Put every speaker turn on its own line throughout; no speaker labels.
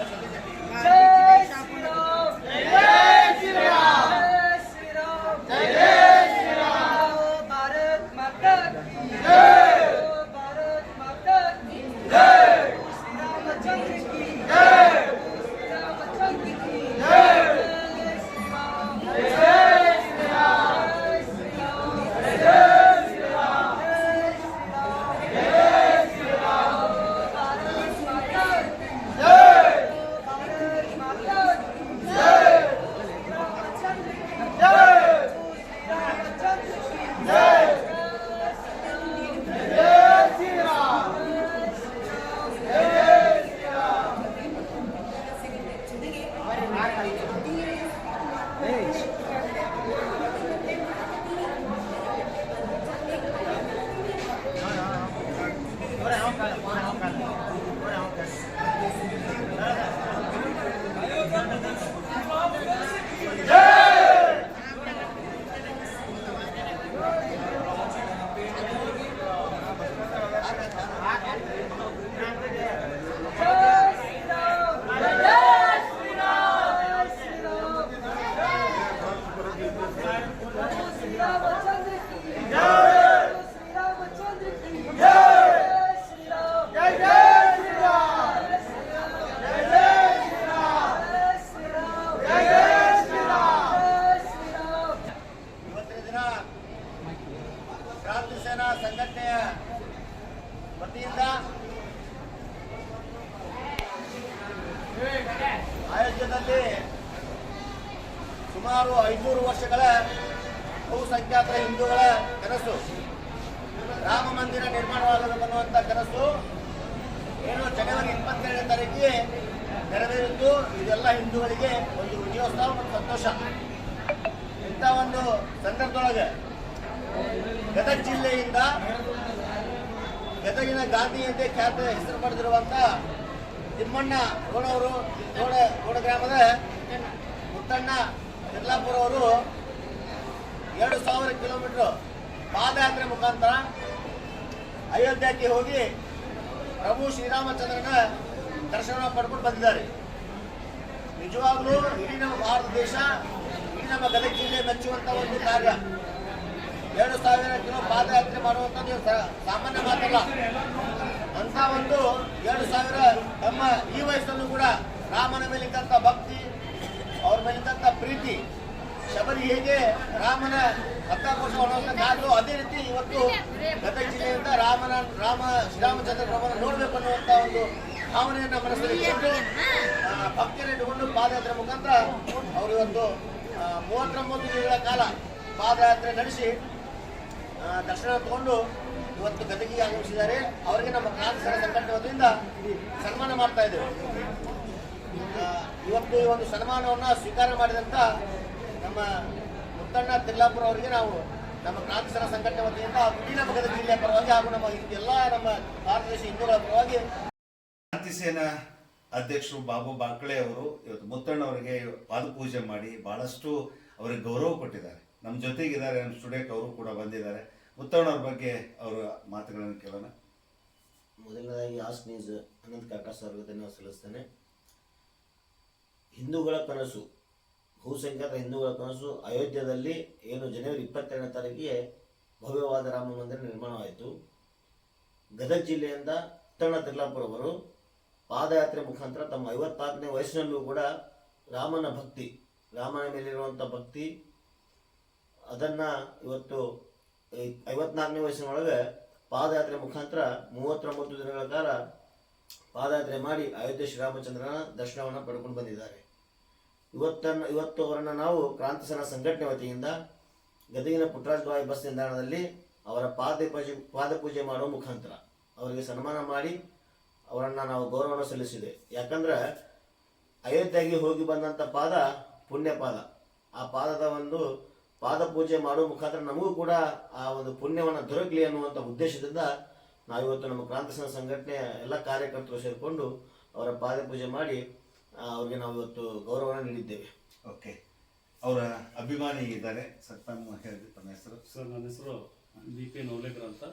Thank you. ಆಯೋಜ್ಯದಲ್ಲಿ ಸುಮಾರು ಐನೂರು ವರ್ಷಗಳ ಬಹುಸಂಖ್ಯಾತರ ಹಿಂದೂಗಳ ಕನಸು. ರಾಮ ಮಂದಿರ ನಿರ್ಮಾಣವಾಗಲು ಅನ್ನುವಂಥ ಕನಸು. ಏನು ಜನವರಿ ಇಪ್ಪತ್ತೆರಡನೇ ತಾರೀಕಿಗೆ ನೆರವೇರಿದ್ದು ಇದೆಲ್ಲ ಹಿಂದೂಗಳಿಗೆ ಒಂದು ವಿಜಯೋತ್ಸವ ಮತ್ತು ಸಂತೋಷ. ಇಂಥ ಒಂದು ಸಂದರ್ಭದೊಳಗೆ ಗದಗ ಜಿಲ್ಲೆಯಿಂದ ಗದಗಿನ ಗಾಂಧಿ ಎಂದೇ ಖ್ಯಾತ ಹೆಸರು ಪಡೆದಿರುವಂಥ ತಿಮ್ಮಣ್ಣ ಗೋಡವರು ಗೌಡ ಗೌಡ ಗ್ರಾಮದ ಮುತ್ತಣ್ಣ ಯಲ್ಲಾಪುರ ಅವರು ಎರಡು ಸಾವಿರ ಕಿಲೋಮೀಟರ್ ಪಾದಯಾತ್ರೆ ಮುಖಾಂತರ ಅಯೋಧ್ಯಕ್ಕೆ ಹೋಗಿ ಪ್ರಭು ಶ್ರೀರಾಮಚಂದ್ರನ ದರ್ಶನ ಪಡ್ಕೊಂಡು ಬಂದಿದ್ದಾರೆ. ನಿಜವಾಗ್ಲೂ ಇಡೀ ನಮ್ಮ ಭಾರತ ದೇಶ, ಇಡೀ ನಮ್ಮ ಗದಗ ಜಿಲ್ಲೆ ಮೆಚ್ಚುವಂತ ಒಂದು ಕಾರ್ಯ. ಎರಡು ಸಾವಿರ ಕಿಲೋ ಪಾದಯಾತ್ರೆ ಮಾಡುವಂಥದ್ದು ಸಾಮಾನ್ಯ ಮಾತಲ್ಲ. ಅಂತ ಒಂದು ಎರಡು ಸಾವಿರ ನಮ್ಮ ಈ ವಯಸ್ಸಲ್ಲೂ ಕೂಡ ರಾಮನ ಮೇಲಿದ್ದಂಥ ಭಕ್ತಿ, ಅವ್ರ ಮೇಲಿದ್ದಂಥ ಪ್ರೀತಿ, ಶಬರಿ ಹೇಗೆ ರಾಮನ ಹತ್ತಾಕೋಶ ಕಾದು ಅದೇ ರೀತಿ ಇವತ್ತು ಗದಗ ಜಿಲ್ಲೆಯಿಂದ ರಾಮನ, ರಾಮ ಶ್ರೀರಾಮಚಂದ್ರ ಪ್ರಭುನ ನೋಡಬೇಕು ಅನ್ನುವಂಥ ಒಂದು ಭಾವನೆಯನ್ನ ಮನಸ್ಸಲ್ಲಿ ಇಟ್ಟು ಭಕ್ತಿಯನ್ನು ಇಟ್ಟುಕೊಂಡು ಪಾದಯಾತ್ರೆ ಮುಖಾಂತರ ಅವರು ಇವತ್ತು ಮೂವತ್ತೊಂಬತ್ತು ದಿನಗಳ ಕಾಲ ಪಾದಯಾತ್ರೆ ನಡೆಸಿ ದರ್ಶನ ತಗೊಂಡು ಇವತ್ತು ಗದಗಿಗೆ ಆಗಮಿಸಿದ್ದಾರೆ. ಅವರಿಗೆ ನಮ್ಮ ಸರ ಸಂಘಟನೆ ಸನ್ಮಾನ ಮಾಡ್ತಾ ಇದ್ದೇವೆ. ಇವತ್ತು ಈ ಒಂದು ಸನ್ಮಾನವನ್ನು ಸ್ವೀಕಾರ ಮಾಡಿದಂಥ ನಮ್ಮ ಮುತ್ತಣ್ಣ ತಿರ್ಲಾಪುರ ಅವರಿಗೆ ನಾವು ನಮ್ಮ ಕ್ರಾಂತಿಸರ ಸಂಘಟನೆ ವತಿಯಿಂದ ಇಡೀ ನಮ್ಮ ಗದಗ ಜಿಲ್ಲೆಯ ಪರವಾಗಿ ಹಾಗೂ ನಮ್ಮ ಎಲ್ಲ ನಮ್ಮ ಭಾರತ ದೇಶ ಹಿಂದೂಗಳ ಪರವಾಗಿ
ಕ್ರಾಂತಿ ಸೇನಾ ಅಧ್ಯಕ್ಷರು ಬಾಬು ಬಾಕಳೆ ಅವರು, ಇವತ್ತು ಮುತ್ತಣ್ಣ ಅವರಿಗೆ ಪಾದಪೂಜೆ ಮಾಡಿ ಬಹಳಷ್ಟು ಅವರಿಗೆ ಗೌರವ ಕೊಟ್ಟಿದ್ದಾರೆ. ನಮ್ಮ ಜೊತೆಗಿದ್ದಾರೆ ನಮ್ಮ ಸ್ಟುಡೆಂಟ್ ಅವರು ಕೂಡ ಬಂದಿದ್ದಾರೆ. ಮುತ್ತಣ್ಣ ಅವ್ರ ಬಗ್ಗೆ ಅವರ ಮಾತುಗಳನ್ನು ಕೇಳೋಣ.
ಮೊದಲನೇದಾಗಿ ಆಸ್ ನ್ಯೂಸ್ ಅನಂತ್ ಕಾಕಾ ಸರ್ಗೆ ಧನ್ಯವಾದ ಸಲ್ಲಿಸ್ತೇನೆ. ಹಿಂದೂಗಳ ಕನಸು ಬಹುಸಂಖ್ಯಾತ ಹಿಂದೂಗಳ ಕನಸು ಅಯೋಧ್ಯದಲ್ಲಿ ಏನು ಜನವರಿ ಇಪ್ಪತ್ತೆರಡನೇ ತಾರೀಕಿಗೆ ಭವ್ಯವಾದ ರಾಮ ಮಂದಿರ ನಿರ್ಮಾಣವಾಯಿತು. ಗದಗ ಜಿಲ್ಲೆಯಿಂದ ಉತ್ತಣ ತಿರ್ಲಾಪುರವರು ಪಾದಯಾತ್ರೆ ಮುಖಾಂತರ ತಮ್ಮ ಐವತ್ನಾಲ್ಕನೇ ವಯಸ್ಸಿನಲ್ಲೂ ಕೂಡ ರಾಮನ ಭಕ್ತಿ, ರಾಮನ ಮೇಲಿರುವಂಥ ಭಕ್ತಿ ಅದನ್ನ ಇವತ್ತು ಐವತ್ನಾಲ್ಕನೇ ವಯಸ್ಸಿನೊಳಗೆ ಪಾದಯಾತ್ರೆ ಮುಖಾಂತರ ಮೂವತ್ತೊಂಬತ್ತು ದಿನಗಳ ಕಾಲ ಪಾದಯಾತ್ರೆ ಮಾಡಿ ಅಯೋಧ್ಯೆ ಶ್ರೀರಾಮಚಂದ್ರನ ದರ್ಶನವನ್ನು ಪಡ್ಕೊಂಡು ಬಂದಿದ್ದಾರೆ. ಇವತ್ತನ್ನು, ಇವತ್ತು ಅವರನ್ನು ನಾವು ಕ್ರಾಂತಿ ಸೇನಾ ಸಂಘಟನೆ ವತಿಯಿಂದ ಗದಗಿನ ಪುಟ್ಟರಾಜ ಬಸ್ ನಿಲ್ದಾಣದಲ್ಲಿ ಅವರ ಪಾದ ಪೂಜೆ ಪಾದಪೂಜೆ ಮಾಡುವ ಮುಖಾಂತರ ಅವರಿಗೆ ಸನ್ಮಾನ ಮಾಡಿ ಅವರನ್ನು ನಾವು ಗೌರವವನ್ನು ಸಲ್ಲಿಸಿದೆ. ಯಾಕಂದ್ರೆ ಅಯೋಧ್ಯೆಗೆ ಹೋಗಿ ಬಂದಂಥ ಪಾದ ಪುಣ್ಯ ಪಾದ ಆ ಪಾದದ ಒಂದು ಪಾದ ಪೂಜೆ ಮಾಡುವ ಮುಖಾಂತರ ನಮಗೂ ಕೂಡ ಆ ಒಂದು ಪುಣ್ಯವನ್ನು ದೊರಕಲಿ ಅನ್ನುವಂಥ ಉದ್ದೇಶದಿಂದ ನಾವಿವತ್ತು ನಮ್ಮ ಕ್ರಾಂತಿ ಸಂಘಟನೆ ಸಂಘಟನೆಯ ಎಲ್ಲ ಕಾರ್ಯಕರ್ತರು ಸೇರಿಕೊಂಡು ಅವರ ಪಾದ ಪೂಜೆ ಮಾಡಿ ಅವರಿಗೆ ನಾವು ಇವತ್ತು ಗೌರವವನ್ನು ನೀಡಿದ್ದೇವೆ.
ಓಕೆ. ಅವರ ಅಭಿಮಾನಿ ಇದ್ದಾರೆ. ಸ್ವಲ್ಪ ಹೇಳಿದ್ರಿ ತಮ್ಮ ಹೆಸರು.
ಸರ್ ನನ್ನ ಹೆಸರು ಬಿ ಪಿ ನವಲೇಕರ್ ಅಂತ.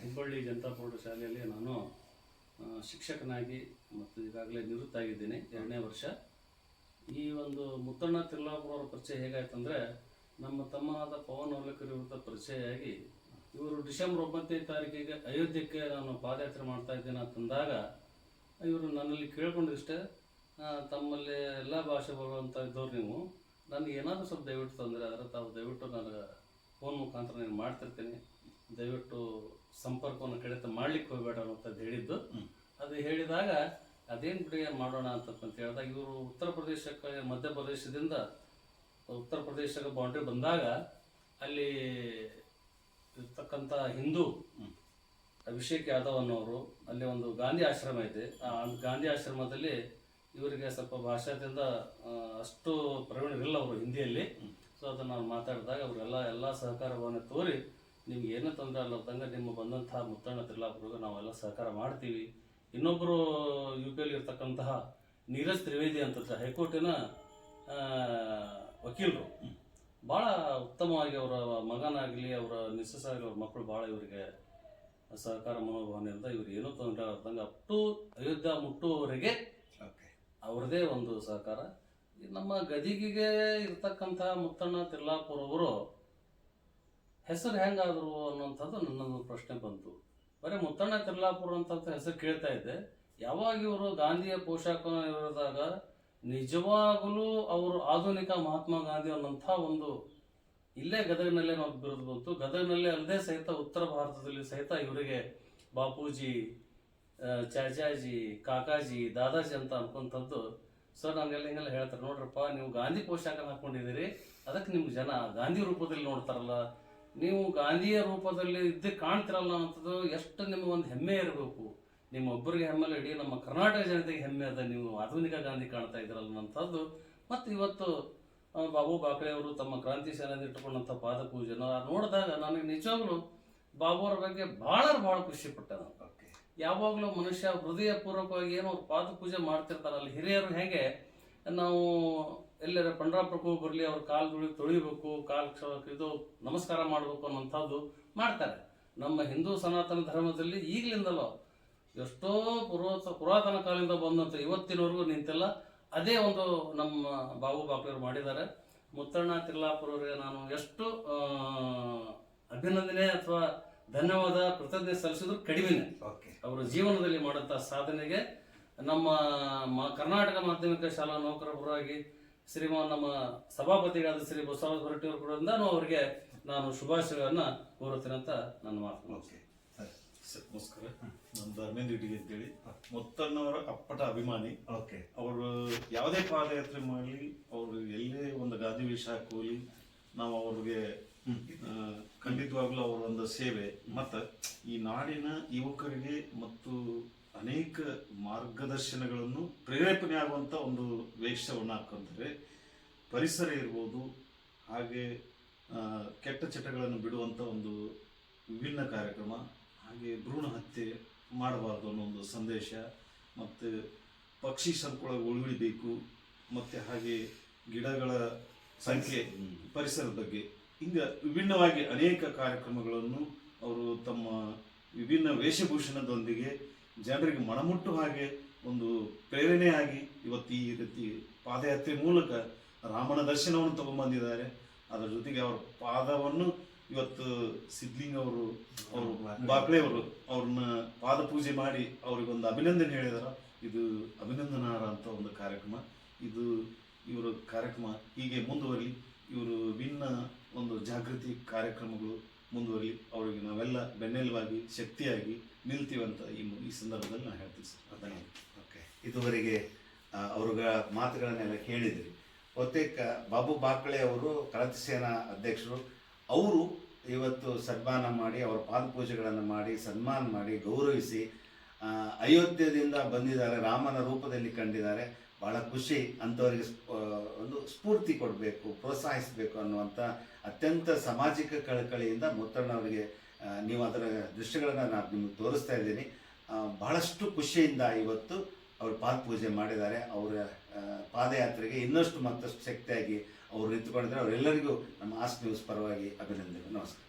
ಹುಬ್ಬಳ್ಳಿ ಜನತಾ ಪ್ರೌಢ ಶಾಲೆಯಲ್ಲಿ ನಾನು ಆ, ಶಿಕ್ಷಕನಾಗಿ ಮತ್ತು ಈಗಾಗಲೇ ನಿವೃತ್ತ ಆಗಿದ್ದೇನೆ ಎರಡನೇ ವರ್ಷ. ಈ ಒಂದು ಮುತ್ತಣ್ಣ ತಿರ್ಲಾಪುರ ಅವರ ಪರಿಚಯ ಹೇಗಾಯ್ತಂದ್ರೆ ನಮ್ಮ ತಮ್ಮನಾದ ಪವನ್ ಅವಲೇಕರ್ ವಿರುದ್ಧ ಪರಿಚಯ ಆಗಿ ಇವರು ಡಿಸೆಂಬರ್ ಒಂಬತ್ತನೇ ತಾರೀಕಿಗೆ ಅಯೋಧ್ಯಕ್ಕೆ ನಾನು ಪಾದಯಾತ್ರೆ ಮಾಡ್ತಾ ಇದ್ದೇನೆ ಅಂತಂದಾಗ ಇವರು ನನ್ನಲ್ಲಿ ಕೇಳ್ಕೊಂಡಿಷ್ಟೇ ತಮ್ಮಲ್ಲಿ ಎಲ್ಲ ಭಾಷೆ ಬರುವಂಥ ಇದ್ದವ್ರು ನೀವು. ನನಗೆ ಏನಾದರೂ ಸ್ವಲ್ಪ ದಯವಿಟ್ಟು ತೊಂದರೆ ಆದರೆ ತಾವು ದಯವಿಟ್ಟು ನನಗೆ ಫೋನ್ ಮುಖಾಂತರ ನಾನು ಮಾಡ್ತಿರ್ತೀನಿ. ದಯವಿಟ್ಟು ಸಂಪರ್ಕವನ್ನು ಕಡಿತ ಮಾಡ್ಲಿಕ್ಕೆ ಹೋಗಬೇಡ ಅನ್ನೋಂಥದ್ದು ಹೇಳಿದ್ದು. ಅದು ಹೇಳಿದಾಗ ಅದೇನು ಬಿಡಿ ಮಾಡೋಣ ಅಂತಂತ ಹೇಳಿದಾಗ ಇವರು ಉತ್ತರ ಪ್ರದೇಶಕ್ಕೆ ಮಧ್ಯಪ್ರದೇಶದಿಂದ ಉತ್ತರ ಪ್ರದೇಶದ ಬೌಂಡ್ರಿ ಬಂದಾಗ ಅಲ್ಲಿ ಇರ್ತಕ್ಕಂಥ ಹಿಂದೂ ಅಭಿಷೇಕ್ ಯಾದವ್ ಅನ್ನೋರು ಅಲ್ಲಿ ಒಂದು ಗಾಂಧಿ ಆಶ್ರಮ ಇದೆ. ಆ ಗಾಂಧಿ ಆಶ್ರಮದಲ್ಲಿ ಇವರಿಗೆ ಸ್ವಲ್ಪ ಭಾಷಾದಿಂದ ಅಷ್ಟು ಪ್ರವೀಣರಿಲ್ಲ ಅವರು ಹಿಂದಿಯಲ್ಲಿ. ಸೊ ಅದನ್ನು ನಾವು ಮಾತಾಡಿದಾಗ ಅವರೆಲ್ಲ ಎಲ್ಲ ಸಹಕಾರವನ್ನು ತೋರಿ ನಿಮ್ಗೆ ಏನೂ ತೊಂದರೆ ಅಲ್ಲದಂಗೆ ನಿಮ್ಮ ಬಂದಂತಹ ಮುತ್ತಣ್ಣ ತಿರ್ಲಾಪುರಗೆ ನಾವೆಲ್ಲ ಸಹಕಾರ ಮಾಡ್ತೀವಿ. ಇನ್ನೊಬ್ಬರು ಯು ಪಿಯಲ್ಲಿ ಇರ್ತಕ್ಕಂತಹ ನೀರಜ್ ತ್ರಿವೇದಿ ಅಂತ ಹೈಕೋರ್ಟಿನ ವಕೀಲರು. ಭಾಳ ಉತ್ತಮವಾಗಿ ಅವರ ಮಗನಾಗಲಿ ಅವರ ಮಿಸ್ಸಸ್ ಆಗಲಿ ಅವ್ರ ಮಕ್ಕಳು ಭಾಳ ಇವರಿಗೆ ಸಹಕಾರ ಮನೋಭಾವನೆಯಿಂದ ಇವ್ರು ಏನೂ ತೊಂದರೆ ಆಗ್ತಂಗೆ ಅಪ್ ಟು ಅಯೋಧ್ಯ ಮುಟ್ಟುವವರೆಗೆ ಅವ್ರದೇ ಒಂದು ಸಹಕಾರ. ನಮ್ಮ ಗದಿಗಿಗೆ ಇರ್ತಕ್ಕಂಥ ಮುತ್ತಣ್ಣ ತಿರ್ಲಾಪುರ್ ಅವರು ಹೆಸರು ಹೆಂಗಾದ್ರು ಅನ್ನೋಂಥದ್ದು ನನ್ನೊಂದು ಪ್ರಶ್ನೆ ಬಂತು. ಬರೀ ಮುತ್ತಣ್ಣ ತಿರ್ಲಾಪುರ ಅಂತ ಹೆಸರು ಕೇಳ್ತಾ ಇದ್ದೆ. ಯಾವಾಗ ಇವರು ಗಾಂಧಿಯ ಪೋಷಾಕ ಇರಿದಾಗ ನಿಜವಾಗಲೂ ಅವರು ಆಧುನಿಕ ಮಹಾತ್ಮ ಗಾಂಧಿ ಅನ್ನೋಂಥ ಒಂದು ಇಲ್ಲೇ ಗದಗಿನಲ್ಲೇ ನಾವು ಬಿರುದು ಬಂತು. ಗದಗಿನಲ್ಲೇ ಅಲ್ಲದೆ ಸಹಿತ ಉತ್ತರ ಭಾರತದಲ್ಲಿ ಸಹಿತ ಇವರಿಗೆ ಬಾಪೂಜಿ ಚಾಚಾಜಿ ಕಾಕಾಜಿ, ದಾದಾಜಿ ಅಂತ ಸರ್ ಸೊ ನನಗೆಲ್ಲ ಹಿಂಗೆಲ್ಲ ಹೇಳ್ತಾರೆ. ನೋಡ್ರಪ್ಪ, ನೀವು ಗಾಂಧಿ ಪೋಷಾಕ ಹಾಕೊಂಡಿದ್ದೀರಿ. ಅದಕ್ಕೆ ನಿಮ್ಗೆ ಜನ ಗಾಂಧಿ ರೂಪದಲ್ಲಿ ನೋಡ್ತಾರಲ್ಲ. ನೀವು ಗಾಂಧಿಯ ರೂಪದಲ್ಲಿ ಇದ್ದೇ ಕಾಣ್ತಿರಲ್ಲ ಅಂತದ್ದು ಎಷ್ಟು ನಿಮ್ಗೆ ಒಂದು ಹೆಮ್ಮೆ ಇರಬೇಕು. ನಿಮ್ಮ ಒಬ್ಬರಿಗೆ ಹೆಮ್ಮೆ ಇಡೀ ನಮ್ಮ ಕರ್ನಾಟಕ ಜನತೆಗೆ ಹೆಮ್ಮೆ ಅದ. ನೀವು ಆಧುನಿಕ ಗಾಂಧಿ ಕಾಣ್ತಾ ಇದ್ರಲ್ಲಂಥದ್ದು ಮತ್ತು ಇವತ್ತು ಬಾಬು ಬಾಕಳೆ ಅವರು ತಮ್ಮ ಕ್ರಾಂತಿ ಸೇನೆಯಿಂದ ಇಟ್ಟುಕೊಂಡಂಥ ಪಾದ ಪೂಜೆನ ನೋಡಿದಾಗ ನನಗೆ ನಿಜವಾಗ್ಲೂ ಬಾಬು ಅವ್ರ ಬಗ್ಗೆ ಭಾಳ ಭಾಳ ಖುಷಿ ಪಟ್ಟೆ ನಾನು ಯಾವಾಗಲೂ ಮನುಷ್ಯ ಹೃದಯ ಪೂರ್ವಕವಾಗಿ ಏನೋ ಪಾದ ಪೂಜೆ ಮಾಡ್ತಿರ್ತಾರಲ್ಲ ಹಿರಿಯರು ಹೇಗೆ, ನಾವು ಎಲ್ಲರ ಪಂಡ್ರಾಪುರಕ್ಕೂ ಬರಲಿ, ಅವ್ರ ಕಾಲು ತುಳಿ ತೊಳಿಬೇಕು, ಕಾಲು ಇದು ನಮಸ್ಕಾರ ಮಾಡಬೇಕು ಅನ್ನೋಂಥದ್ದು ಮಾಡ್ತಾರೆ. ನಮ್ಮ ಹಿಂದೂ ಸನಾತನ ಧರ್ಮದಲ್ಲಿ ಈಗಲಿಂದಲೋ ಎಷ್ಟೋ ಪುರಾತ ಪುರಾತನ ಕಾಲದಿಂದ ಬಂದಂಥ ಇವತ್ತಿನವರೆಗೂ ನಿಂತಿಲ್ಲ ಅದೇ ಒಂದು ನಮ್ಮ ಬಾಬು ಬಾಪೆಯವರು ಮಾಡಿದ್ದಾರೆ. ಮುತ್ತಣ್ಣ ತಿರ್ಲಾಪುರವ್ರಿಗೆ ನಾನು ಎಷ್ಟು ಅಭಿನಂದನೆ ಅಥವಾ ಧನ್ಯವಾದ ಕೃತಜ್ಞತೆ ಸಲ್ಲಿಸಿದ್ರು ಕಡಿಮೆನೆ.
ಓಕೆ.
ಅವರ ಜೀವನದಲ್ಲಿ ಮಾಡಂತ ಸಾಧನೆಗೆ ನಮ್ಮ ಮ- ಕರ್ನಾಟಕ ಮಾಧ್ಯಮಿಕ ಶಾಲಾ ನೌಕರರಾಗಿ ಶ್ರೀಮಾನ್ ನಮ್ಮ ಸಭಾಪತಿಗಳಾದ ಶ್ರೀ ಬಸವರಾಜ ಹೊರಟಿಯವರು ಕೂಡ ನಾನು ಅವರಿಗೆ ನಾನು ಶುಭಾಶಯಗಳನ್ನು ಕೋರುತ್ತೇನೆ ಅಂತ ನನ್ನ ಮಾತು
ನಮಸ್ಕಾರ ನಾನು ಧರ್ಮೇಂದ್ರ ಇಟ್ಟಿಗೆ ಅಂತೇಳಿ. ಮೊತ್ತಣ್ಣವರ ಅಪ್ಪಟ ಅಭಿಮಾನಿ.
ಓಕೆ.
ಅವರು ಯಾವುದೇ ಪಾದಯಾತ್ರೆ ಮಾಡಲಿ ಅವರು ಎಲ್ಲೇ ಒಂದು ಗಾದಿ ವೇಷ ಹಾಕೋಲಿ ನಾವು ಅವ್ರಿಗೆ ಖಂಡಿತವಾಗ್ಲೂ ಅವರ ಒಂದು ಸೇವೆ. ಮತ್ತು ಈ ನಾಡಿನ ಯುವಕರಿಗೆ ಮತ್ತು ಅನೇಕ ಮಾರ್ಗದರ್ಶನಗಳನ್ನು ಪ್ರೇರೇಪಣೆ ಆಗುವಂಥ ಒಂದು ವೇಷವನ್ನು ಹಾಕೊಂತಾರೆ. ಪರಿಸರ ಇರ್ಬೋದು ಹಾಗೆ ಕೆಟ್ಟ ಚಟಗಳನ್ನು ಬಿಡುವಂಥ ಒಂದು ವಿಭಿನ್ನ ಕಾರ್ಯಕ್ರಮ. ಹಾಗೆ ಭ್ರೂಣ ಹತ್ಯೆ ಮಾಡಬಾರ್ದು ಅನ್ನೋ ಒಂದು ಸಂದೇಶ. ಮತ್ತು ಪಕ್ಷಿ ಸಂಕುಳ ಉಳಿಬೇಕು. ಮತ್ತು ಹಾಗೆ ಗಿಡಗಳ ಸಂಖ್ಯೆ ಪರಿಸರದ ಬಗ್ಗೆ. ಹಿಂಗೆ ವಿಭಿನ್ನವಾಗಿ ಅನೇಕ ಕಾರ್ಯಕ್ರಮಗಳನ್ನು ಅವರು ತಮ್ಮ ವಿಭಿನ್ನ ವೇಷಭೂಷಣದೊಂದಿಗೆ ಜನರಿಗೆ ಮನಮುಟ್ಟು ಹಾಗೆ ಒಂದು ಪ್ರೇರಣೆಯಾಗಿ ಇವತ್ತು ಈ ರೀತಿ ಪಾದಯಾತ್ರೆ ಮೂಲಕ ರಾಮನ ದರ್ಶನವನ್ನು ತಗೊಂಡ್ಬಂದಿದ್ದಾರೆ ಅದರ ಜೊತೆಗೆ ಅವರ ಪಾದವನ್ನು ಇವತ್ತು ಸಿದ್ಲಿಂಗ್ ಅವರು ಅವರು ಬಾಕ್ಲೆ ಅವರು ಅವ್ರನ್ನ ಪಾದ ಪೂಜೆ ಮಾಡಿ ಅವ್ರಿಗೊಂದು ಅಭಿನಂದನೆ ಹೇಳಿದಾರ. ಇದು ಅಭಿನಂದನಾರ ಅಂತ ಒಂದು ಕಾರ್ಯಕ್ರಮ. ಇದು ಇವರ ಕಾರ್ಯಕ್ರಮ ಹೀಗೆ ಮುಂದುವರಿ ಇವರು ಭಿನ್ನ ಒಂದು ಜಾಗೃತಿ ಕಾರ್ಯಕ್ರಮಗಳು ಮುಂದುವರಿ ಅವರಿಗೆ ನಾವೆಲ್ಲ ಬೆನ್ನೆಲುವಾಗಿ ಶಕ್ತಿಯಾಗಿ ನಿಲ್ತೀವಂತ ಈ ಈ ಸಂದರ್ಭದಲ್ಲಿ ನಾನು ಹೇಳ್ತೀನಿ ಸರ್. ಧನ್ಯವಾದ
ಓಕೆ. ಇದುವರೆಗೆ ಆ, ಅವ್ರ ಮಾತುಗಳನ್ನೆಲ್ಲ ಕೇಳಿದ್ರಿ. ಬಹುತೇಕ ಬಾಬು ಬಾಕಳೆ ಅವರು ಕ್ರಾಂತಿ ಸೇನಾ ಅಧ್ಯಕ್ಷರು ಅವರು ಇವತ್ತು ಸನ್ಮಾನ ಮಾಡಿ, ಅವರ ಪಾದಪೂಜೆಗಳನ್ನು ಮಾಡಿ, ಸನ್ಮಾನ ಮಾಡಿ, ಗೌರವಿಸಿ ಅಯೋಧ್ಯದಿಂದ ಬಂದಿದ್ದಾರೆ, ರಾಮನ ರೂಪದಲ್ಲಿ ಕಂಡಿದ್ದಾರೆ. ಬಹಳ ಖುಷಿ ಅಂಥವರಿಗೆ ಒಂದು ಸ್ಫೂರ್ತಿ ಕೊಡಬೇಕು, ಪ್ರೋತ್ಸಾಹಿಸಬೇಕು ಅನ್ನುವಂಥ ಅತ್ಯಂತ ಸಾಮಾಜಿಕ ಕಳಕಳಿಯಿಂದ ಮುತ್ತಣ್ಣವರಿಗೆ ನೀವು ಅದರ ದೃಶ್ಯಗಳನ್ನು ನಾನು ನಿಮಗೆ ತೋರಿಸ್ತಾ ಇದ್ದೀನಿ. ಬಹಳಷ್ಟು ಖುಷಿಯಿಂದ ಇವತ್ತು ಅವರು ಪಾದಪೂಜೆ ಮಾಡಿದ್ದಾರೆ. ಅವರ ಪಾದಯಾತ್ರೆಗೆ ಇನ್ನಷ್ಟು ಮತ್ತಷ್ಟು ಶಕ್ತಿಯಾಗಿ ಅವರು ನಿಂತುಕೊಂಡಿದ್ದಾರೆ ಅವರೆಲ್ಲರಿಗೂ ನಮ್ಮ ಆಸ್ ನ್ಯೂಸ್ ಪರವಾಗಿ ಅಭಿನಂದನೆ ನಮಸ್ಕಾರ.